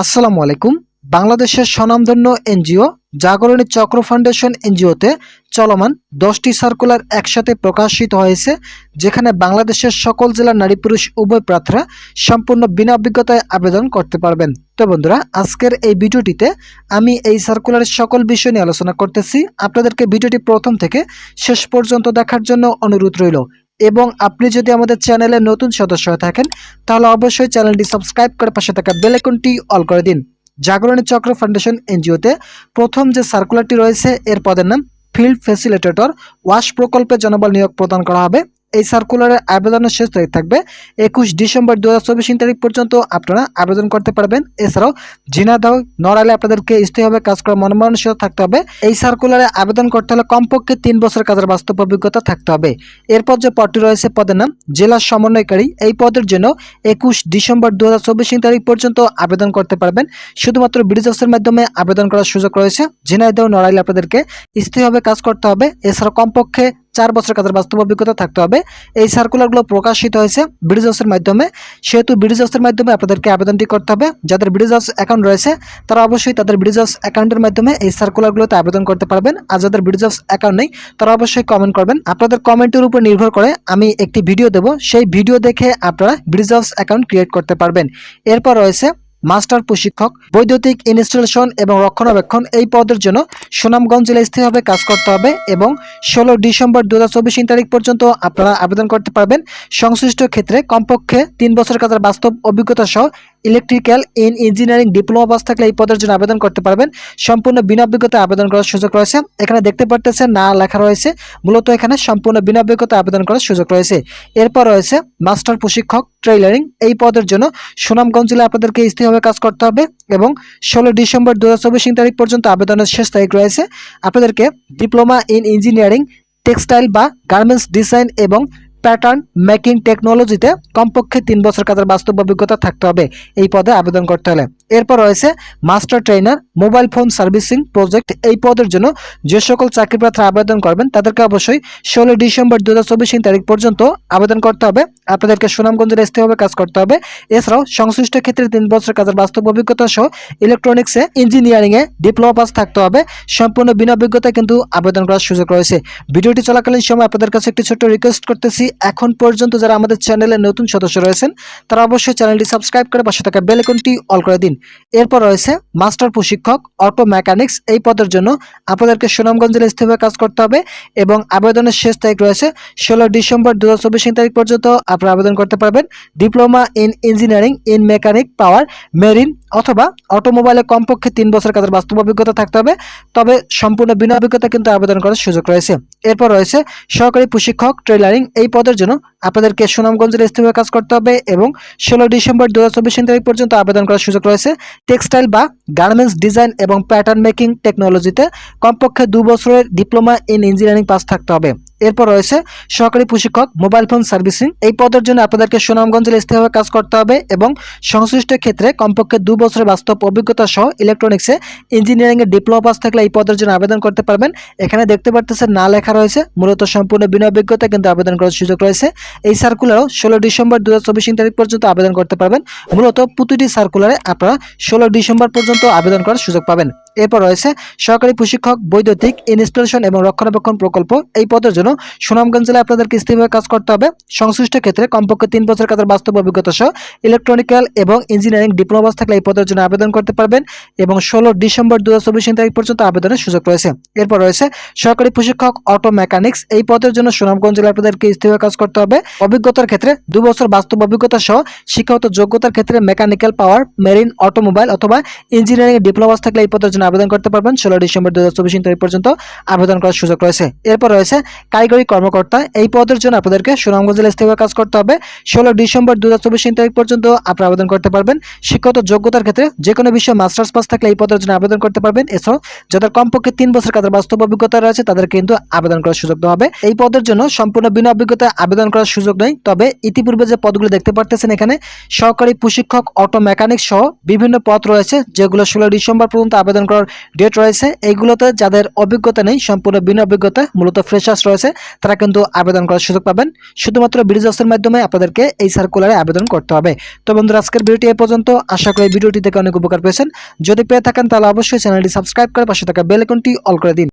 আসসালামু আলাইকুম। বাংলাদেশের স্বনামধন্য এনজিও জাগরণী চক্র ফাউন্ডেশন এনজিওতে চলমান দশটি সার্কুলার একসাথে প্রকাশিত হয়েছে, যেখানে বাংলাদেশের সকল জেলার নারী পুরুষ উভয় প্রার্থীরা সম্পূর্ণ বিনা অভিজ্ঞতায় আবেদন করতে পারবেন। তো বন্ধুরা, আজকের এই ভিডিওটিতে আমি এই সার্কুলারের সকল বিষয় নিয়ে আলোচনা করতেছি। আপনাদেরকে ভিডিওটি প্রথম থেকে শেষ পর্যন্ত দেখার জন্য অনুরোধ রইল। এবং আপনি যদি আমাদের চ্যানেলে নতুন সদস্য হয়ে থাকেন, তাহলে অবশ্যই চ্যানেলটি সাবস্ক্রাইব করে পাশে থাকা বেলাইকনটি অল করে দিন। জাগরণী চক্র ফাউন্ডেশন এনজিওতে প্রথম যে সার্কুলারটি রয়েছে, এর পদের নাম ফিল্ড ফেসিলিটেটর ওয়াশ প্রকল্পে জনবল নিয়োগ প্রদান করা হবে। এই সার্কুলারের আবেদনের শেষ তারিখ থাকবে একুশ ডিসেম্বর দু হাজার চব্বিশ তারিখ পর্যন্ত আপনারা আবেদন করতে পারবেন। এছাড়াও ঝিনাদাও নড়াইলে আপনাদেরকে স্থায়ীভাবে কাজ করার মনোমানসিকতা থাকতে হবে। এই সার্কুলারে আবেদন করতে হলে কমপক্ষে তিন বছর কাজের বাস্তব অভিজ্ঞতা থাকতে হবে। এরপর যে পদটি রয়েছে, পদের নাম জেলা সমন্বয়কারী। এই পদের জন্য একুশ ডিসেম্বর দু হাজার চব্বিশ তারিখ পর্যন্ত আবেদন করতে পারবেন। শুধুমাত্র ব্রিজ অফিসের মাধ্যমে আবেদন করার সুযোগ রয়েছে। ঝিনাইদহ নড়াইলে আপনাদেরকে স্থায়ীভাবে কাজ করতে হবে। এছাড়া কমপক্ষে চার বছর কাজের বাস্তব অভিজ্ঞতা থাকতে হবে। এই সার্কুলারগুলো প্রকাশিত হয়েছে ব্রিজ হাউসের মাধ্যমে। সেহেতু ব্রিজ হাউসের মাধ্যমে আপনাদেরকে আবেদনটি করতে হবে। যাদের ব্রিজ হাউস অ্যাকাউন্ট রয়েছে, তারা অবশ্যই তাদের ব্রিজ হাউস অ্যাকাউন্টের মাধ্যমে এই সার্কুলারগুলোতে আবেদন করতে পারবেন। আর যাদের ব্রিজ হাউস অ্যাকাউন্ট নেই, তারা অবশ্যই কমেন্ট করবেন। আপনাদের কমেন্টের উপর নির্ভর করে আমি একটি ভিডিও দেব। সেই ভিডিও দেখে আপনারা ব্রিজ হাউস অ্যাকাউন্ট ক্রিয়েট করতে পারবেন। এরপর রয়েছে মাস্টার প্রশিক্ষক, বৈদ্যুতিক ইনস্টলেশন এবং রক্ষণাবেক্ষণ এই পদের জন্য সুনামগঞ্জ জেলায় স্থিরভাবে কাজ করতে হবে এবং ষোলো ডিসেম্বর দু হাজার চব্বিশ তারিখ পর্যন্ত আপনারা আবেদন করতে পারবেন। সংশ্লিষ্ট ক্ষেত্রে কমপক্ষে তিন বছর কাজের বাস্তব অভিজ্ঞতা সহ electrical in engineering diploma pass থাকলে এই পদের জন্য আবেদন করতে পারবেন। সম্পূর্ণ বিনা অভিজ্ঞতায় আবেদন করার সুযোগ রয়েছে। এখানে দেখতে পারতেছে না লেখা রয়েছে। মূলত এখানে সম্পূর্ণ বিনা অভিজ্ঞতায় আবেদন করার সুযোগ রয়েছে। এরপর রয়েছে মাস্টার প্রশিক্ষক ট্রেইলারিং। এই পদের জন্য সুনামগঞ্জ জেলায় আপনাদেরকে স্থায়ীভাবে কাজ করতে হবে এবং ষোলো ডিসেম্বর দু হাজার চব্বিশ তারিখ পর্যন্ত আবেদনের শেষ তারিখ রয়েছে। আপনাদেরকে ডিপ্লোমা ইন ইঞ্জিনিয়ারিং, টেক্সটাইল বা গার্মেন্টস ডিজাইন এবং প্যাটার্ন মেকিং টেকনোলজিতে কমপক্ষে তিন বছর কাজের বাস্তব অভিজ্ঞতা থাকতে হবে। এই পদে আবেদন করতে হলে। এরপর রয়েছে master trainer mobile phone servicing project. এই পদের জন্য যে সকল চাকরি প্রার্থী আবেদন করবেন, তাদেরকে অবশ্যই ষোলো ডিসেম্বর দু হাজার চব্বিশ তারিখ পর্যন্ত আবেদন করতে হবে। আপনাদেরকে সুনামগঞ্জের স্থায়ীভাবে কাজ করতে হবে। এছাড়াও সংশ্লিষ্ট ক্ষেত্রে তিন বছর কাজের বাস্তব অভিজ্ঞতা সহ ইলেকট্রনিক্সে ইঞ্জিনিয়ারিংয়ে ডিপ্লোমা পাস থাকতে হবে। সম্পূর্ণ বিনা অভিজ্ঞতা কিন্তু আবেদন করার সুযোগ রয়েছে। ভিডিওটি চলাকালীন সময় আপনাদের কাছে একটি ছোট্ট রিকোয়েস্ট করতেছি। এখন পর্যন্ত যারা আমাদের চ্যানেলে নতুন সদস্য রয়েছেন, তারা অবশ্যই চ্যানেলটি সাবস্ক্রাইব করে পাশে থাকা বেল আইকনটি অল করে দিন। এরপর রয়েছে মাস্টার প্রশিক্ষক, অটো মেকানিক্স, এই পদের জন্য আপনাদেরকে সুনামগঞ্জ জেলা স্থায়ীভাবে কাজ করতে হবে এবং আবেদনের শেষ তারিখ রয়েছে ষোলো ডিসেম্বর দুহাজার চব্বিশ তারিখ পর্যন্ত আপনারা আবেদন করতে পারবেন। Diploma in engineering, in mechanic, power, marine অথবা অটোমোবাইলে কমপক্ষে তিন বছর কাজের বাস্তব অভিজ্ঞতা থাকতে হবে, তবে সম্পূর্ণ বিনা অভিজ্ঞতা কিন্তু আবেদন করার সুযোগ রয়েছে। এরপর রয়েছে সহকারী প্রশিক্ষক ট্রেলারিং এই পদের জন্য আপনাদেরকে সুনামগঞ্জের স্থায়ীভাবে কাজ করতে হবে এবং ষোলো ডিসেম্বর দুহাজার চব্বিশ তারিখ পর্যন্ত আবেদন করার সুযোগ রয়েছে। টেক্সটাইল বা গার্মেন্টস ডিজাইন এবং প্যাটার্ন মেকিং টেকনোলজিতে কমপক্ষে দু বছরের ডিপ্লোমা ইন ইঞ্জিনিয়ারিং পাস থাকতে হবে। এরপর রয়েছে সহকারী প্রশিক্ষক মোবাইল ফোন সার্ভিসিং এই পদের জন্য আপনাদেরকে সুনামগঞ্জের স্থায়ীভাবে কাজ করতে হবে এবং সংশ্লিষ্ট ক্ষেত্রে কমপক্ষে দু বছরের বাস্তব অভিজ্ঞতা সহ ইলেকট্রনিক্সে ইঞ্জিনিয়ারিং এর ডিপ্লোমা পাস থাকলে এই পদের জন্য আবেদন করতে পারবেন। এখানে দেখতে পারতেছেন না লেখা রয়েছে, মূলত সম্পূর্ণ বিনা অভিজ্ঞতা কিন্তু আবেদন করার সুযোগ রয়েছে। এই সার্কুলারও ষোলো ডিসেম্বর দু হাজার চব্বিশ তারিখ পর্যন্ত আবেদন করতে পারবেন। মূলত প্রতিটি সার্কুলারে আপনারা ষোলো ডিসেম্বর পর্যন্ত আবেদন করার সুযোগ পাবেন। এরপর রয়েছে সহকারী প্রশিক্ষক, বৈদ্যুতিক, ইনস্টলেশন এবং রক্ষণাবেক্ষণ প্রকল্প। এই পদের জন্য সুনামগঞ্জ জেলায় আপনাদেরকে স্থায়ীভাবে কাজ করতে হবে। সংশ্লিষ্ট ক্ষেত্রে কমপক্ষে তিন বছর কাজের বাস্তব অভিজ্ঞতা সহ ইলেকট্রনিক্যাল এবং ইঞ্জিনিয়ারিং ডিপ্লোমা থাকলে এই পদের জন্য আবেদন করতে পারবেন এবং ষোলো ডিসেম্বর দু হাজার চব্বিশ তারিখ পর্যন্ত আবেদনের সুযোগ রয়েছে। এরপর রয়েছে সহকারী প্রশিক্ষক অটো মেকানিক্স এই পদের জন্য সুনামগঞ্জ জেলায় আপনাদেরকে স্থায়ীভাবে কাজ করতে হবে। অভিজ্ঞতার ক্ষেত্রে দু বছর বাস্তব অভিজ্ঞতা সহ শিক্ষাগত যোগ্যতার ক্ষেত্রে মেকানিক্যাল পাওয়ার মেরিন অটোমোবাইল অথবা ইঞ্জিনিয়ারিং ডিপ্লোমা থাকলে এই পদের জন্য আবেদন করতে পারবেন। ষোলো ডিসেম্বর দু তারিখ পর্যন্ত আবেদন করার সুযোগ রয়েছে। এরপর রয়েছে কারিগরি কর্মকর্তা। এই পদের জন্য আপনাদেরকে সুনামগঞ্জ জেলা স্থায়ীভাবে কাজ করতে হবে। ষোলো ডিসেম্বর দু তারিখ পর্যন্ত আপনারা আবেদন করতে পারবেন। শিক্ষাগত যোগ্যতার ক্ষেত্রে যে কোনো বিষয়ে মাস্টার্স পাস থাকলে এই পদের জন্য আবেদন করতে পারবেন। এছাড়াও যাদের কমপক্ষে তিন বছর কাজের বাস্তব অভিজ্ঞতা রয়েছে, তাদের কিন্তু আবেদন করার সুযোগ দেওয়া হবে। এই পদের জন্য সম্পূর্ণ বিনা অভিজ্ঞতায় আবেদন করার সুযোগ নেই। তবে ইতিপূর্বে যে পদগুলো দেখতে পারতেছেন এখানে, সহকারী প্রশিক্ষক অটো মেকানিক সহ বিভিন্ন পদ রয়েছে, যেগুলো ষোলো ডিসেম্বর পর্যন্ত আবেদন করার ডেট রয়েছে। এইগুলোতে যাদের অভিজ্ঞতা নেই, সম্পূর্ণ বিনা অভিজ্ঞতা, মূলত ফ্রেশার্স রয়েছে, তারা কিন্তু আবেদন করার সুযোগ পাবেন। শুধুমাত্র ব্রিজসের মাধ্যমে আপনাদেরকে এই সার্কুলারে আবেদন করতে হবে। তো বন্ধুরা, আজকের ভিডিওটি এ পর্যন্ত। আশা করি ভিডিওটি থেকে অনেক উপকার পেয়েছেন। যদি পেয়ে থাকেন, তাহলে অবশ্যই চ্যানেলটি সাবস্ক্রাইব করে পাশে থাকা বেল অল করে দিন।